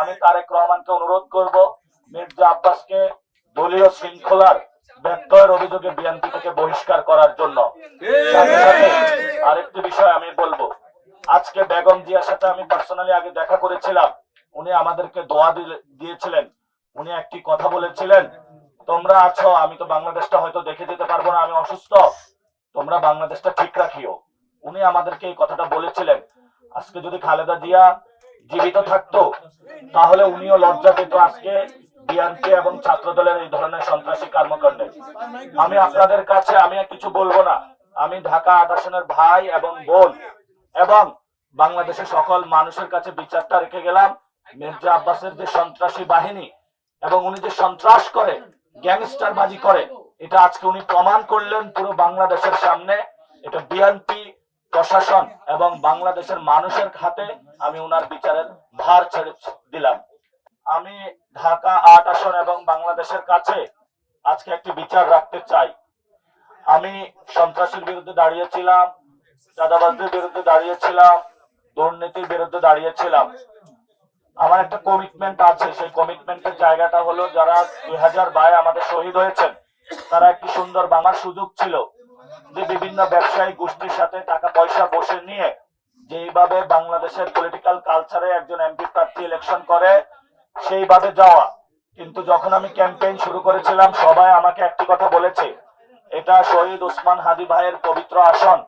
আমি তারেক রহমানকে অনুরোধ করব মির্জা আব্বাসকে দলীয় শৃঙ্খলার ব্যত্যয়ের অভিযোগে বিএনপি থেকে বহিষ্কার করার জন্য। আরেকটি বিষয় আমি বলব। আজকে বেগম জিয়ার সাথে আমি পার্সোনালি আগে দেখা করেছিলাম। উনি আমাদেরকে দোয়া দিয়েছিলেন। উনি একটি কথা বলেছিলেন, তোমরা আছো, আমি তো বাংলাদেশটা হয়তো দেখে যেতে পারব না, আমি অসুস্থ। তোমরা বাংলাদেশটা ঠিক রাখিও। উনি আমাদেরকে এই কথাটা বলেছিলেন। আজকে যদি খালেদা জিয়া জীবিত থাকতো তাহলে উনিও লজ্জা পেত আজকে বিএনপি এবং ছাত্র দলের এই ধরনের সন্ত্রাসী কর্মকাণ্ডে। আমি আপনাদের কাছে আমি কিছু বলব না। আমি ঢাকা আট আসনের ভাই এবং বোন এবং বাংলাদেশের সকল মানুষের কাছে বিচারটা রেখে গেলাম। মির্জা আব্বাসের যে সন্ত্রাসী বাহিনী এবং উনি যে সন্ত্রাস করে গ্যাংস্টার বাজি করে, এটা আজকে উনি প্রমাণ করলেন পুরো বাংলাদেশের সামনে। এটা বিএনপি প্রশাসন এবং বাংলাদেশের মানুষের খাতে আমি ওনার বিচারের ভার ছেড়ে দিলাম। আমি ঢাকা আট আসন এবং বাংলাদেশের কাছে আজকে একটি বিচার রাখতে চাই। আমি সন্ত্রাসীর বিরুদ্ধে দাঁড়িয়েছিলাম, চাঁদাবাজদের বিরুদ্ধে দাঁড়িয়েছিলাম, দুর্নীতির বিরুদ্ধে দাঁড়িয়েছিলাম। আমার একটা কমিটমেন্ট আছে, সেই কমিটমেন্টের জায়গাটা হলো যারা দুই হাজার বাই আমাদের শহীদ হয়েছেন, তারা একটি সুন্দর বাংলার সুযোগ ছিল যে বিভিন্ন ব্যবসায়ী গোষ্ঠীর সাথে টাকা পয়সা বসে নিয়ে যেইভাবে বাংলাদেশের পলিটিক্যাল কালচারে একজন এমপি প্রার্থী ইলেকশন করে, সেইভাবে যাওয়া। কিন্তু যখন আমি ক্যাম্পেইন শুরু করেছিলাম, সবাই আমাকে একটি কথা বলেছে, এটা শহীদ ওসমান হাদি ভাইয়ের পবিত্র আসন।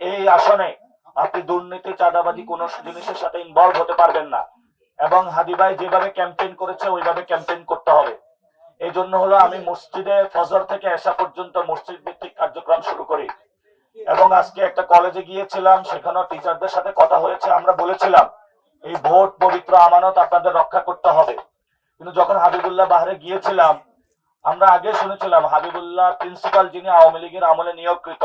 এই আসনে আপনি দুর্নীতি, চাঁদাবাজি কোন জিনিসের সাথে ইনভলভ হতে পারবেন না। এবং হাদি ভাই যেভাবে ক্যাম্পেইন করেছে, ওইভাবে ক্যাম্পেইন করতে হবে। এই জন্য হলো আমি মসজিদে ফজর থেকে এসা পর্যন্ত মসজিদ ভিত্তিক কার্যক্রম শুরু করি। এবং আজকে একটা কলেজে গিয়েছিলাম, সেখানেও টিচারদের সাথে কথা হয়েছে, আমরা বলেছিলাম, এই ভোট পবিত্র আমানত আপনাদের রক্ষা করতে হবে। কিন্তু যখন হাবিবুল্লাহ বাহারে গিয়েছিলাম, আমরা আগে শুনেছিলাম, হাবিবুল্লাহ প্রিন্সিপাল যিনি আওয়ামী লীগের আমলে নিয়োগকৃত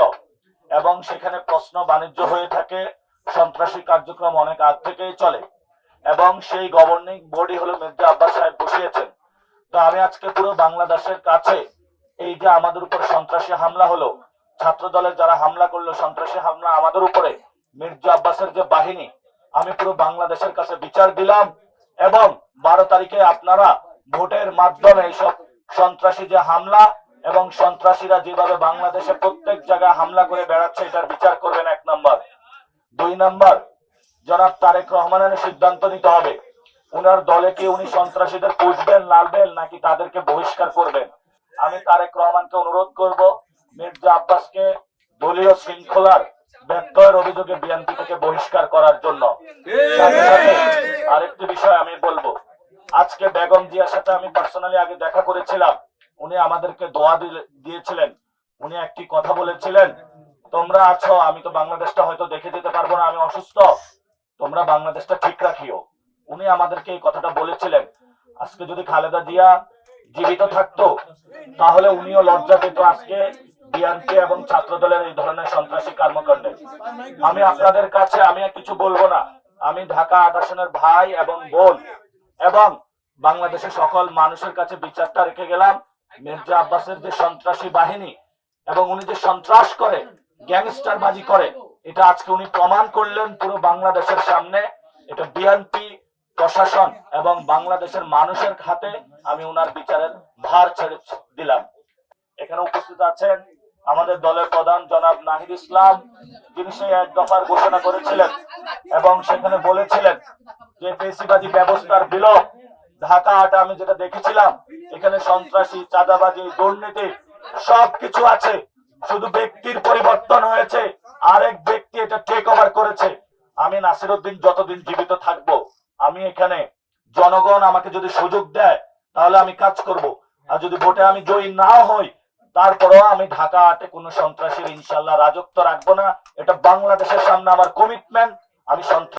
এবং সেখানে প্রশ্ন বাণিজ্য হয়ে থাকে, সন্ত্রাসী কার্যক্রম অনেক আগ থেকেই চলে এবং সেই গভর্নিং বডি হলো মির্জা আব্বাস সাহেব বসিয়েছেন। তো আমি আজকে পুরো বাংলাদেশের কাছে এই যে আমাদের উপর সন্ত্রাসী হামলা হলো ছাত্র দলের যারা হামলা করল, সন্ত্রাসী হামলা, আমাদের উপরে, মির্জা আব্বাসের যে বাহিনী, আমি পুরো বাংলাদেশের কাছে বিচার দিলাম এবং বারো তারিখে আপনারা ভোটের মাধ্যমে এইসব সন্ত্রাসী যে হামলা এবং সন্ত্রাসীরা যেভাবে বাংলাদেশে প্রত্যেক জায়গায় হামলা করে বেড়াচ্ছে, এটার বিচার করবেন এক নম্বর। দুই নম্বর, জনাব তারেক রহমানের সিদ্ধান্ত নিতে হবে। উনার দলে কি উনি সন্ত্রাসীদের পুষবেন, লালবেন, নাকি তাদেরকে বহিষ্কার করবেন? আমি তারেক রহমানকে অনুরোধ করব মির্জা আব্বাসকে দলীয় শৃঙ্খলার ব্যত্যয়ের অভিযোগে বিএনপি থেকে বহিষ্কার করার জন্য। আরেকটি বিষয় আমি বলব। আজকে বেগম জিয়ার সাথে আমি পার্সোনালি আগে দেখা করেছিলাম। উনি আমাদেরকে দোয়া দিয়েছিলেন। উনি একটি কথা বলেছিলেন, তোমরা আছো, আমি তো বাংলাদেশটা হয়তো দেখে যেতে পারব না, আমি অসুস্থ। তোমরা বাংলাদেশটা ঠিক রাখিও। উনি আমাদেরকে এই কথাটা বলেছিলেন। আজকে যদি খালেদা জিয়া জীবিত থাকতো, তাহলে উনিও লজ্জা পেত আজকে বিএনপি এবং ছাত্র দলের এই ধরনের সন্ত্রাসী কর্মকাণ্ডে। আমি আপনাদের কাছে আমি কিছু বলব না। আমি ঢাকা আট আসনের ভাই এবং বোন এবং বাংলাদেশের সকল মানুষের কাছে বিচারটা রেখে গেলাম। মির্জা আব্বাসের যে সন্ত্রাসী বাহিনী এবং উনি যে সন্ত্রাস করে গ্যাংস্টার বাজি করে, এটা আজকে উনি প্রমাণ করলেন পুরো বাংলাদেশের সামনে। এটা বিএনপি, প্রশাসন এবং বাংলাদেশের মানুষের খাতে আমি ওনার বিচারের ভার ছেড়ে দিলাম। এখানে উপস্থিত আছেন আমাদের দলের প্রধান জনাব নাহিদ ইসলাম, যিনি সেই এক দফার ঘোষণা করেছিলেন এবং সেখানে বলেছিলেন যে পেশিবাদী ব্যবস্থার বিলোপ, ঢাকা আটা আমি যেটা দেখেছিলাম, এখানে সন্ত্রাসী, চাঁদাবাজি, দুর্নীতি, সবকিছু আছে। শুধু ব্যক্তির পরিবর্তন হয়েছে, আরেক ব্যক্তি এটা টেক ওভার করেছে। আমি নাসিরউদ্দিন যতদিন জীবিত থাকব, আমি এখানে জনগণ আমাকে যদি সুযোগ দেয়, তাহলে আমি কাজ করব। আর যদি ভোটে আমি জয়ী না হই তারপরেও আমি ঢাকা আটে কোনো সন্ত্রাসীর ইনশাল্লাহ রাজত্ব রাখব না। এটা বাংলাদেশের সামনে আমার কমিটমেন্ট আমি সন্ত্রাস